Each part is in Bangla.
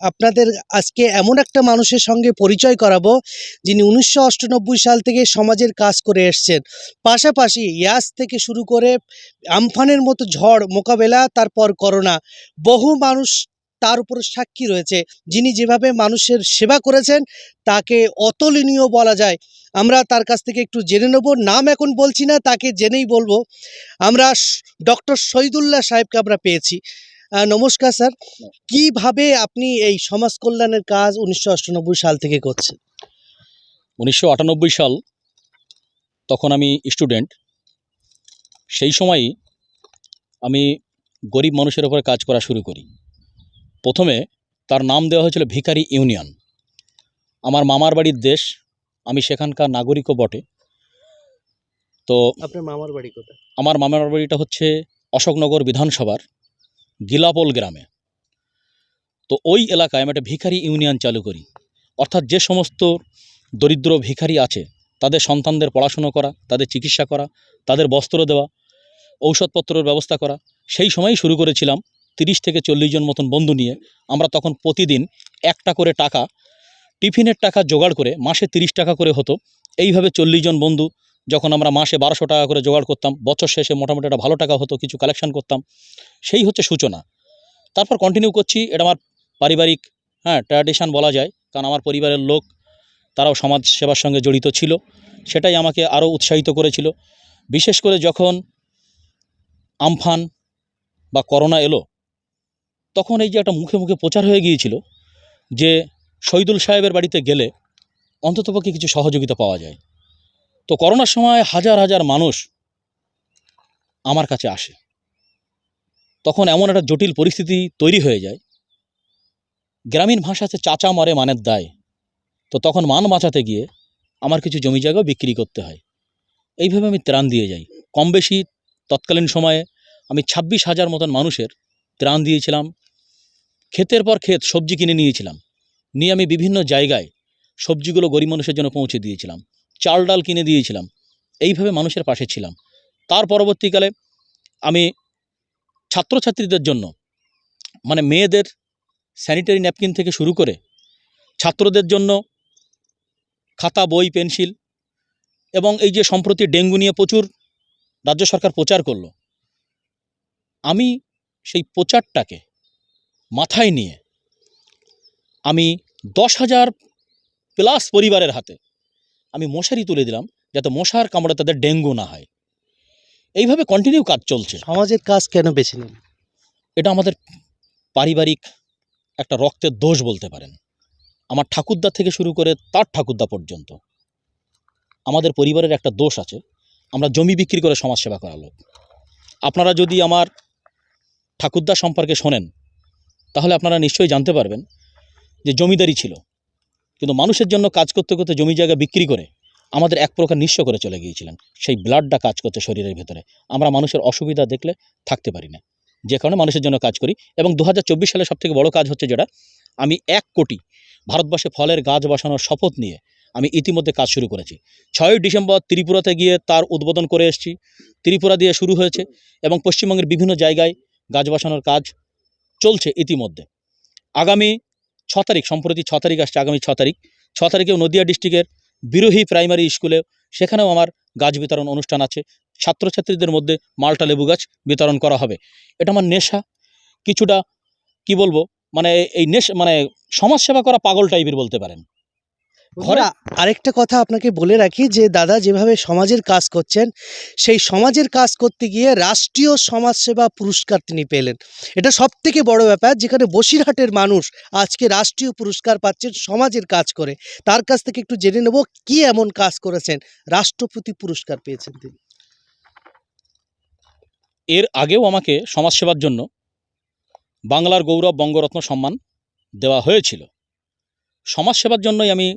আপনাদের আজকে এমন একটা মানুষের সঙ্গে পরিচয় করাবো, যিনি উনিশশো সাল থেকে সমাজের কাজ করে এসছেন। পাশাপাশি ইয়াস থেকে শুরু করে আমফানের মতো ঝড় মোকাবেলা, তারপর করোনা। বহু মানুষ তার উপর সাক্ষী রয়েছে। যিনি যেভাবে মানুষের সেবা করেছেন, তাকে অতুলনীয় বলা যায়। আমরা তার কাছ থেকে একটু জেনে নেব। নাম এখন বলছি না, তাকে জেনেই বলব। আমরা ডক্টর শহীদুল্লাহ সাহেবকে আমরা পেয়েছি। নমস্কার স্যার। কীভাবে আপনি এই সমাজ কল্যাণের কাজ উনিশশো অষ্টানব্বই সাল থেকে করছেন? উনিশশো আটানব্বই সাল তখন আমি স্টুডেন্ট। সেই সময়ই আমি গরিব মানুষের ওপর কাজ করা শুরু করি। প্রথমে তার নাম দেওয়া হয়েছিল ভিকারি ইউনিয়ন। আমার মামার বাড়ির দেশ আমি সেখানকার নাগরিকও বটে। তো আপনার মামার বাড়ি কোথায়? আমার মামার বাড়িটা হচ্ছে অশোকনগর বিধানসভার। গিলাপোল গ্রামে। তো ওই এলাকায় আমি একটা ভিখারি ইউনিয়ন চালু করি। অর্থাৎ যে সমস্ত দরিদ্র ভিখারি আছে, তাদের সন্তানদের পড়াশুনো করা, তাদের চিকিৎসা করা, তাদের বস্ত্র দেওয়া, ঔষধপত্রের ব্যবস্থা করা, সেই সময়ই শুরু করেছিলাম তিরিশ থেকে চল্লিশ জন মতন বন্ধু নিয়ে। আমরা তখন প্রতিদিন একটা করে টাকা, টিফিনের টাকা জোগাড় করে মাসে তিরিশ টাকা করে হতো। এইভাবে চল্লিশ জন বন্ধু যখন আমরা মাসে বারোশো টাকা করে জোগাড় করতাম, বছর শেষে মোটামুটি একটা ভালো টাকা হতো, কিছু কালেকশন করতাম, সেই হচ্ছে সূচনা। তারপর কন্টিনিউ করছি, এটা আমার পারিবারিক হ্যাঁ ট্র্যাডিশান বলা যায়, কারণ আমার পরিবারের লোক, তারাও সমাজ সেবার সঙ্গে জড়িত ছিল, সেটাই আমাকে আরও উৎসাহিত করেছিল। বিশেষ করে যখন আমফান বা করোনা এলো, তখন এই যে একটা মুখে মুখে প্রচার হয়ে গিয়েছিল যে শহীদুল সাহেবের বাড়িতে গেলে অন্ততপক্ষে কিছু সহযোগিতা পাওয়া যায়। তো করোনার সময় হাজার হাজার মানুষ আমার কাছে আসে। তখন এমন একটা জটিল পরিস্থিতি তৈরি হয়ে যায়। গ্রামীণ ভাষাতে চাচা মারে মানের দায়। তো তখন মান বাঁচাতে গিয়ে আমার কিছু জমি জায়গাও বিক্রি করতে হয়। এইভাবে আমি ত্রাণ দিয়ে যাই। কম বেশি তৎকালীন সময়ে আমি ছাব্বিশ হাজার মতন মানুষের ত্রাণ দিয়েছিলাম। ক্ষেতের পর ক্ষেত সবজি কিনে নিয়েছিলাম। নিয়ে আমি বিভিন্ন জায়গায় সবজিগুলো গরিব মানুষের জন্য পৌঁছে দিয়েছিলাম। চাল ডাল কিনে দিয়েছিলাম। এইভাবে মানুষের পাশে ছিলাম। তার পরবর্তীকালে আমি ছাত্রছাত্রীদের জন্য মানে মেয়েদের স্যানিটারি ন্যাপকিন থেকে শুরু করে ছাত্রদের জন্য খাতা, বই, পেন্সিল এবং এই যে সম্প্রতি ডেঙ্গু নিয়ে প্রচুর রাজ্য সরকার প্রচার করল, আমি সেই প্রচারটাকে মাথায় নিয়ে আমি দশ হাজার প্লাস পরিবারের হাতে আমি মশারি তুলে দিলাম যাতে মশার কামড়ে তাদের ডেঙ্গু না হয়। এইভাবে কন্টিনিউ কাজ চলছে। সমাজের কাজ কেন বেছে নিন? এটা আমাদের পারিবারিক একটা রক্তের দোষ বলতে পারেন। আমার ঠাকুরদা থেকে শুরু করে তার ঠাকুরদা পর্যন্ত। আমাদের পরিবারের একটা দোষ আছে। আমরা জমি বিক্রি করে সমাজসেবা করা লোক। আপনারা যদি আমার ঠাকুরদা সম্পর্কে শোনেন তাহলে আপনারা নিশ্চয়ই জানতে পারবেন যে জমিদারি ছিল। কিন্তু মানুষের জন্য কাজ করতে করতে জমি জায়গা বিক্রি করে আমাদের এক প্রকার নিঃস্ব করে চলে গিয়েছিলেন। সেই ব্লাডটা কাজ করতে শরীরের ভেতরে। আমরা মানুষের অসুবিধা দেখলে থাকতে পারি না। যে কারণে মানুষের জন্য কাজ করি এবং দু হাজার চব্বিশ সালে সবথেকে বড় কাজ হচ্ছে যেটা, আমি এক কোটি ভারতবর্ষে ফলের গাছ বসানোর শপথ নিয়ে আমি ইতিমধ্যে কাজ শুরু করেছি। ছয়ই ডিসেম্বর ত্রিপুরাতে গিয়ে তার উদ্বোধন করে এসেছি। ত্রিপুরা দিয়ে শুরু হয়েছে এবং পশ্চিমবঙ্গের বিভিন্ন জায়গায় গাছ বসানোর কাজ চলছে ইতিমধ্যে। আগামী ছ তারিখ, সম্প্রতি ছ তারিখ আসছে, আগামী ছ তারিখ। ছ তারিখেও নদিয়া ডিস্ট্রিক্টের বিরোহী প্রাইমারি স্কুলে, সেখানেও আমার গাছ বিতরণ অনুষ্ঠান আছে। ছাত্রছাত্রীদের মধ্যে মালটা লেবু গাছ বিতরণ করা হবে। এটা আমার নেশা। কিছুটা, কি বলব মানে এই নেশা মানে সমাজসেবা করা পাগল টাইপের বলতে পারেন। ঘরে আরেকটা কথা আপনাকে বলে রাখি যে দাদা যেভাবে সমাজের কাজ করছেন সেই সমাজের কাজ করতে গিয়ে রাষ্ট্রীয় সমাজসেবা পুরস্কার তিনি পেলেন। এটা সব থেকে বড় ব্যাপার যেখানে বসিরহাটের মানুষ আজকে রাষ্ট্রীয় পুরস্কার পাচ্ছেন সমাজের কাজ করে। তার কাছ থেকে একটু জেনে নেব কি এমন কাজ করেছেন রাষ্ট্রপতি পুরস্কার পেয়েছেন তিনি। এর আগেও আমাকে সমাজসেবার জন্য বাংলার গৌরব বঙ্গরত্ন সম্মান দেওয়া হয়েছিল। সমাজসেবার জন্যই আমি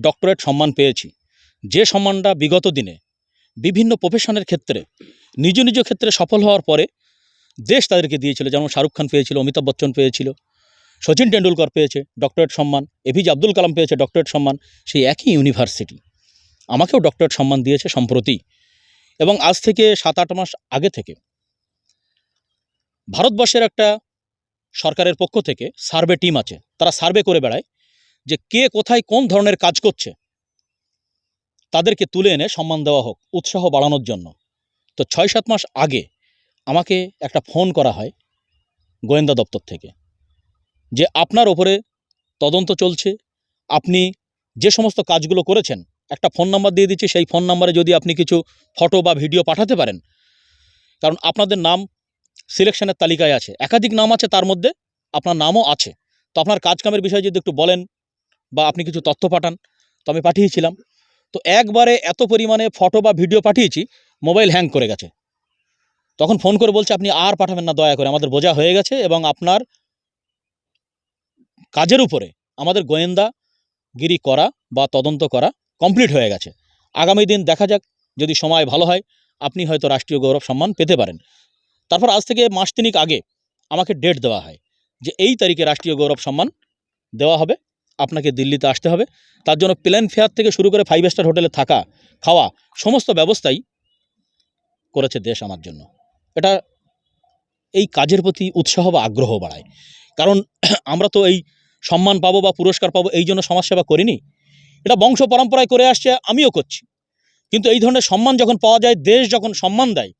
ডক্টরেট সম্মান পেয়েছি। যে সম্মানটা বিগত দিনে বিভিন্ন প্রফেশনের ক্ষেত্রে, নিজ নিজ ক্ষেত্রে সফল হওয়ার পরে দেশ তাদেরকে দিয়েছিল। যেমন শাহরুখ খান পেয়েছিল, অমিতাভ বচ্চন পেয়েছিল, সচিন টেন্ডুলকর পেয়েছে ডক্টরেট সম্মান এপিজে আব্দুল কালাম পেয়েছে ডক্টরেট সম্মান, সেই একই ইউনিভার্সিটি আমাকেও ডক্টরেট সম্মান দিয়েছে সম্প্রতি। এবং আজ থেকে সাত আট মাস আগে থেকে ভারতবর্ষের একটা সরকারের পক্ষ থেকে সার্ভে টিম আছে। তারা সার্ভে করে বেড়ায়। যে কে কোথায় কোন ধরনের কাজ করছে, তাদেরকে তুলে এনে সম্মান দেওয়া হোক, উৎসাহ বাড়ানোর জন্য। তো ছয় সাত মাস আগে আমাকে একটা ফোন করা হয় গোয়েন্দা দপ্তর থেকে যে আপনার ওপরে তদন্ত চলছে, আপনি যে সমস্ত কাজগুলো করেছেন, একটা ফোন নাম্বার দিয়ে দিচ্ছি, সেই ফোন নাম্বারে যদি আপনি কিছু ফটো বা ভিডিও পাঠাতে পারেন, কারণ আপনাদের নাম সিলেকশনের তালিকায় আছে। একাধিক নাম আছে তার মধ্যে, আপনার নামও আছে। তো আপনার কাজকামের বিষয়ে যদি একটু বলেন বা আপনি কিছু তথ্য পাঠান, তো আমি পাঠিয়েছিলাম। তো একবারে এত পরিমাণে ফটো বা ভিডিও পাঠিয়েছি, মোবাইল হ্যাং করে গেছে। তখন ফোন করে বলছে, আপনি আর পাঠাবেন না, দয়া করে। আমাদের বোঝা হয়ে গেছে এবং আপনার কাজের উপরে আমাদের গোয়েন্দাগিরি করা বা তদন্ত করা কমপ্লিট হয়ে গেছে। আগামী দিন দেখা যাক, যদি সময় ভালো হয়, আপনি হয়তো রাষ্ট্রীয় গৌরব সম্মান পেতে পারেন। তারপর আজ থেকে মাস তিনিক আগে আমাকে ডেট দেওয়া হয় যে এই তারিখে রাষ্ট্রীয় গৌরব সম্মান দেওয়া হবে। আপনাকে দিল্লিতে আসতে হবে। তার জন্য প্লেন ফেয়ার থেকে শুরু করে ফাইভ স্টার হোটেলে থাকা, খাওয়া, সমস্ত ব্যবস্থাই করেছে দেশ আমার জন্য। এটা এই কাজের প্রতি উৎসাহ বা আগ্রহ বাড়ায়। কারণ আমরা তো এই সম্মান পাবো বা পুরস্কার পাবো, এই জন্য সমাজসেবা করিনি। এটা বংশ পরম্পরায় করে আসছে, আমিও করছি। কিন্তু এই ধরনের সম্মান যখন পাওয়া যায়, দেশ যখন সম্মান দেয়,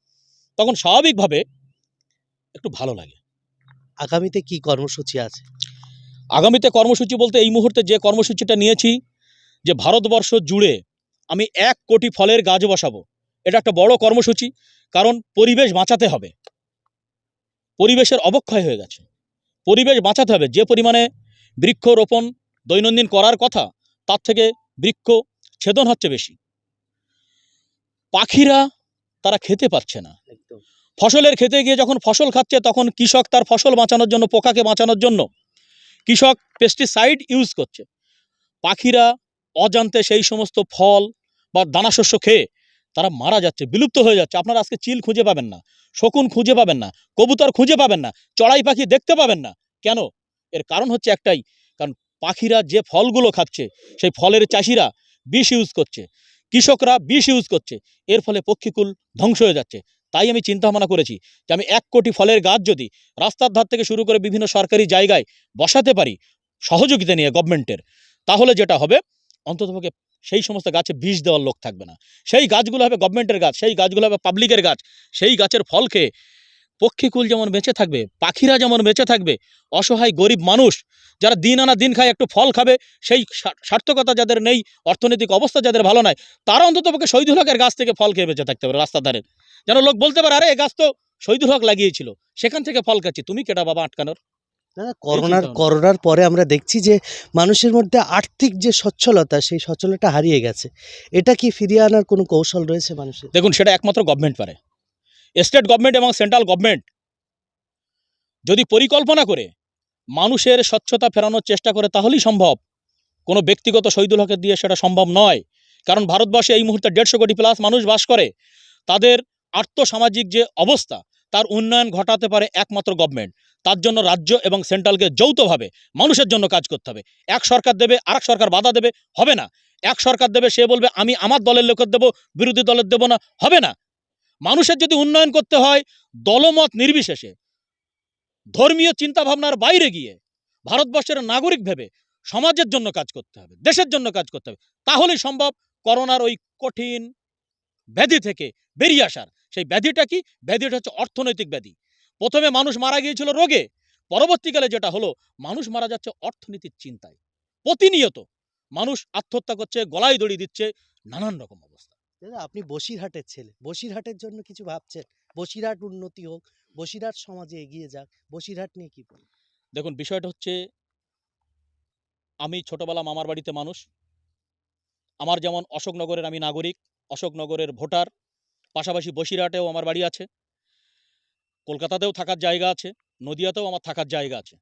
তখন স্বাভাবিকভাবে একটু ভালো লাগে। আগামীতে কি কর্মসূচি আছে? আগামীতে কর্মসূচি বলতে এই মুহূর্তে যে কর্মসূচিটা নিয়েছি যে ভারতবর্ষ জুড়ে আমি এক কোটি ফলের গাছ বসাবো এটা একটা বড় কর্মসূচি কারণ পরিবেশ বাঁচাতে হবে। পরিবেশের অবক্ষয় হয়ে গেছে। পরিবেশ বাঁচাতে হবে। যে পরিমাণে বৃক্ষরোপণ দৈনন্দিন করার কথা তার থেকে বৃক্ষ ছেদন হচ্ছে বেশি। পাখিরা তারা খেতে পাচ্ছে না। ফসলের খেতে গিয়ে যখন ফসল খাচ্ছে তখন কৃষক তার ফসল বাঁচানোর জন্য পোকাকে বাঁচানোর জন্য কৃষক পেস্টিসাইড ইউজ করছে। পাখিরা অজান্তে সেই সমস্ত ফল বা দানাশস্য খেয়ে তারা মারা যাচ্ছে, বিলুপ্ত হয়ে যাচ্ছে। আপনারা আজকে চিল খুঁজে পাবেন না, শকুন খুঁজে পাবেন না, কবুতর খুঁজে পাবেন না, চড়াই পাখি দেখতে পাবেন না। কেন? এর কারণ হচ্ছে একটাই, কারণ পাখিরা যে ফলগুলো খাচ্ছে, সেই ফলের চাষিরা বিষ ইউজ করছে, কৃষকরা বিষ ইউজ করছে, এর ফলে পক্ষীকুল ধ্বংস হয়ে যাচ্ছে। তাই আমি চিন্তা ভাবনা করেছি যে আমি এক কোটি ফলের গাছ যদি রাস্তার ধার থেকে শুরু করে বিভিন্ন সরকারি জায়গায় বসাতে পারি সহযোগিতা নিয়ে গভর্নমেন্টের, তাহলে যেটা হবে অন্ততপক্ষে সেই সমস্ত গাছে বিষ দেওয়ার লোক থাকবে না। সেই গাছগুলো হবে গভর্নমেন্টের গাছ, সেই গাছগুলো হবে পাবলিকের গাছ, সেই গাছের ফল খেয়ে পক্ষীকুল যেমন বেঁচে থাকবে পাখিরা যেমন বেঁচে থাকবে অসহায় গরিব মানুষ যারা দিন আনা দিন খায় একটু ফল খাবে সেই সার্থকতা যাদের নেই অর্থনৈতিক অবস্থা যাদের ভালো নয় তারা অন্ততপক্ষে শহীদুল হকের গাছ থেকে ফল খেয়ে বেঁচে থাকতে পারে রাস্তার ধারে। যেন লোক বলতে পারে আরে এই গাছ তো শহীদুল হক লাগিয়েছিল সেখান থেকে ফল খাচ্ছি তুমি কেটা বাবা আটকানোর? করোনার করোনার পরে আমরা দেখছি যে মানুষের মধ্যে আর্থিক যে সচ্ছলতা সেই সচ্ছলতা হারিয়ে গেছে। এটা কি ফিরিয়ে আনার কোনো কৌশল রয়েছে মানুষের? দেখুন সেটা একমাত্র গভর্নমেন্ট পারে। স্টেট গভর্নমেন্ট এবং সেন্ট্রাল গভর্নমেন্ট যদি পরিকল্পনা করে মানুষের স্বচ্ছতা ফেরানোর চেষ্টা করে, তাহলেই সম্ভব। কোনো ব্যক্তিগত শহীদুল হকের দিয়ে সেটা সম্ভব নয়। কারণ ভারতবর্ষে এই মুহূর্তে দেড়শো কোটি প্লাস মানুষ বাস করে। তাদের আর্থসামাজিক যে অবস্থা, তার উন্নয়ন ঘটাতে পারে একমাত্র গভর্নমেন্ট। তার জন্য রাজ্য এবং সেন্ট্রালকে যৌথভাবে মানুষের জন্য কাজ করতে হবে। এক সরকার দেবে, আরেক সরকার বাধা দেবে, হবে না। এক সরকার দেবে, সে বলবে, আমি আমার দলের লোকের দেবো, বিরোধী দলের দেবো না হবে না। মানুষের যদি উন্নয়ন করতে হয়, দলমত নির্বিশেষে। ধর্মীয় চিন্তাভাবনার বাইরে গিয়ে ভারতবর্ষের নাগরিক ভেবে সমাজের জন্য কাজ করতে হবে, দেশের জন্য কাজ করতে হবে, তাহলেই সম্ভব করোনার ওই কঠিন ব্যাধি থেকে বেরিয়ে আসার। সেই ব্যাধিটা কি? ব্যাধিটা হচ্ছে অর্থনৈতিক ব্যাধি। প্রথমে মানুষ মারা গিয়েছিল রোগে, পরবর্তীকালে যেটা হলো, মানুষ মারা যাচ্ছে অর্থনীতির চিন্তায়। প্রতিনিয়ত মানুষ আত্মহত্যা করছে, গলায় দড়ি দিচ্ছে, নানান রকম অবস্থা। দাদা আপনি বসিরহাটের ছেলে। বসিরহাটের জন্য কিছু ভাবছেন? বসিরহাট উন্নতি হোক, বসিরহাট সমাজে এগিয়ে যাক, বসিরহাট নিয়ে কি বলবেন? দেখুন, বিষয়টা হচ্ছে, আমি ছোটবেলা মামার বাড়িতে মানুষ। আমার যেমন অশোকনগরের আমি নাগরিক, অশোকনগরের ভোটার, পাশাপাশি বসিরহাটেও আমার বাড়ি আছে। কলকাতাতেও থাকার জায়গা আছে, নদিয়াতেও আমার থাকার জায়গা আছে।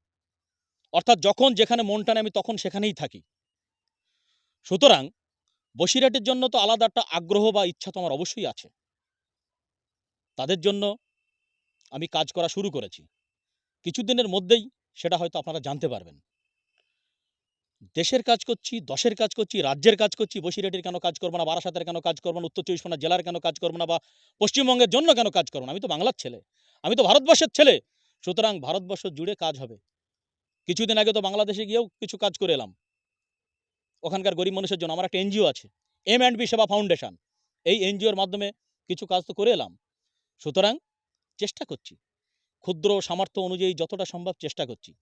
অর্থাৎ যখন যেখানে মন টানে আমি তখন সেখানেই থাকি। সুতরাং বসিরহাটের জন্য তো আলাদা একটা আগ্রহ বা ইচ্ছা তো আমার অবশ্যই আছে। তাদের জন্য আমি কাজ করা শুরু করেছি। কিছুদিনের মধ্যেই সেটা হয়তো আপনারা জানতে পারবেন। দেশের কাজ করছি, দশের কাজ করছি, রাজ্যের কাজ করছি, বসিরহাটের কেন কাজ করব না, বারাসাতের কেন কাজ করব না, উত্তর চব্বিশ পরগনা জেলার কেন কাজ করব না বা পশ্চিমবঙ্গের জন্য কেন কাজ করব না? আমি তো বাংলার ছেলে। আমি তো ভারতবর্ষের ছেলে। সুতরাং ভারতবর্ষ জুড়ে কাজ হবে। কিছুদিন আগে তো বাংলাদেশে গিয়েও কিছু কাজ করে এলাম। ওখানকার গরিব মানুষের জন্য। আমার একটা এনজিও আছে M and B Seva foundation. এই এনজিওর মাধ্যমে কিছু কাজ তো করে এলাম। সুতরাং চেষ্টা করছি, ক্ষুদ্র সামর্থ্য অনুযায়ী যতটা সম্ভব চেষ্টা করছি।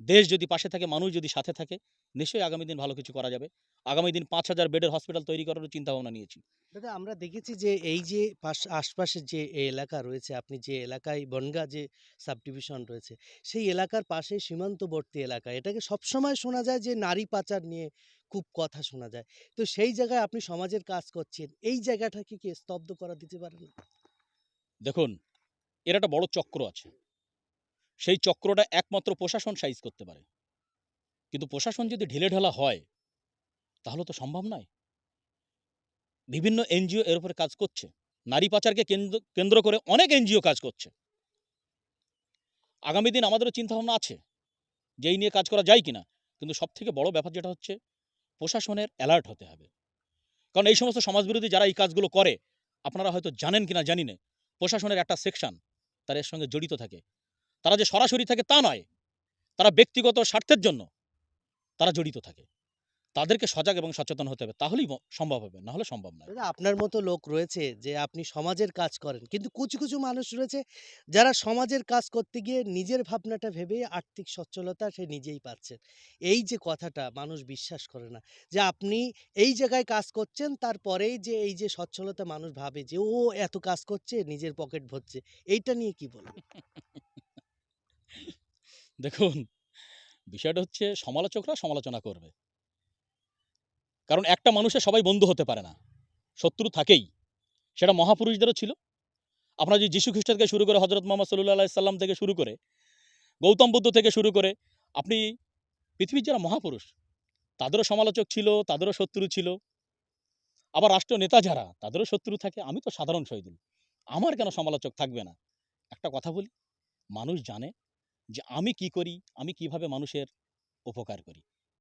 দেশ যদি পাশে থাকে, মানুষ যদি সাথে থাকে, নিশ্চয়ই আগামী দিন ভালো কিছু করা যাবে। আগামী দিন পাঁচ হাজার বেডের হসপিটাল তৈরি করারও চিন্তাভাবনা নিয়েছি। দাদা, আমরা দেখেছি যে এই যে পাশ, আশপাশের যে এলাকা রয়েছে, আপনি যে এলাকায় বনগা যে সাব ডিভিশন রয়েছে, সেই এলাকার পাশে সীমান্তবর্তী এলাকা, এটাকে সবসময় শোনা যায় যে নারী পাচার নিয়ে খুব কথা শোনা যায়। তো সেই জায়গায় আপনি সমাজের কাজ করছেন, এই জায়গাটাকে কি স্তব্ধ করা দিতে পারেন না? দেখুন, এর একটা বড় চক্র আছে। সেই চক্রটা একমাত্র প্রশাসন সাইজ করতে পারে। কিন্তু প্রশাসন যদি ঢিলে ঢালা হয়, তাহলে তো সম্ভব নয়। বিভিন্ন এনজিও এর উপরে কাজ করছে। নারী পাচারকে কেন্দ্র কেন্দ্র করে অনেক এনজিও কাজ করছে। আগামী দিন আমাদেরও চিন্তাভাবনা আছে যে এই নিয়ে কাজ করা যায় কিনা। কিন্তু সবথেকে বড় ব্যাপার যেটা হচ্ছে প্রশাসনের অ্যালার্ট হতে হবে। কারণ এই সমস্ত সমাজবিরোধী যারা এই কাজগুলো করে, আপনারা হয়তো জানেন কিনা জানি না, প্রশাসনের একটা সেকশন তার এর সঙ্গে জড়িত থাকে। তারা যে সরাসরি থাকে তা নয়, তারা ব্যক্তিগত স্বার্থের জন্য তারা জড়িত থাকে। তাদেরকে সজাগ এবং সচেতন হতে হবে। তাহলেই সম্ভব হবে না হলে সম্ভব নয়। দাদা আপনার মতো লোক রয়েছে যে আপনি সমাজের কাজ করেন। কিন্তু কিছু কিছু মানুষ রয়েছে যারা সমাজের কাজ করতে গিয়ে নিজের ভাবনাটা ভেবে আর্থিক সচ্ছলতা সে নিজেই পাচ্ছেন এই যে কথাটা মানুষ বিশ্বাস করে না যে আপনি এই জায়গায় কাজ করছেন তারপরেই যে এই যে সচ্ছলতা মানুষ ভাবে যে ও এত কাজ করছে নিজের পকেট ভরছে এইটা নিয়ে কি বলবেন দেখুন বিষয়টা হচ্ছে সমালোচকরা সমালোচনা করবে। কারণ একটা মানুষের সবাই বন্ধু হতে পারে না, শত্রু থাকেই। সেটা মহাপুরুষদেরও ছিল। আপনার যে যীশু খ্রিস্ট থেকে শুরু করে হজরত মোহাম্মদ সাল্লাহ সাল্লাম থেকে শুরু করে, গৌতম বুদ্ধ থেকে শুরু করে, আপনি পৃথিবীর যারা মহাপুরুষ, তাদেরও সমালোচক ছিল, তাদেরও শত্রু ছিল। আবার রাষ্ট্রীয় নেতা যারা, তাদেরও শত্রু থাকে। আমি তো সাধারণ শহীদুল। আমার কেন সমালোচক থাকবে না? একটা কথা বলি, মানুষ জানে যে আমি কি করি, আমি কীভাবে মানুষের উপকার করি।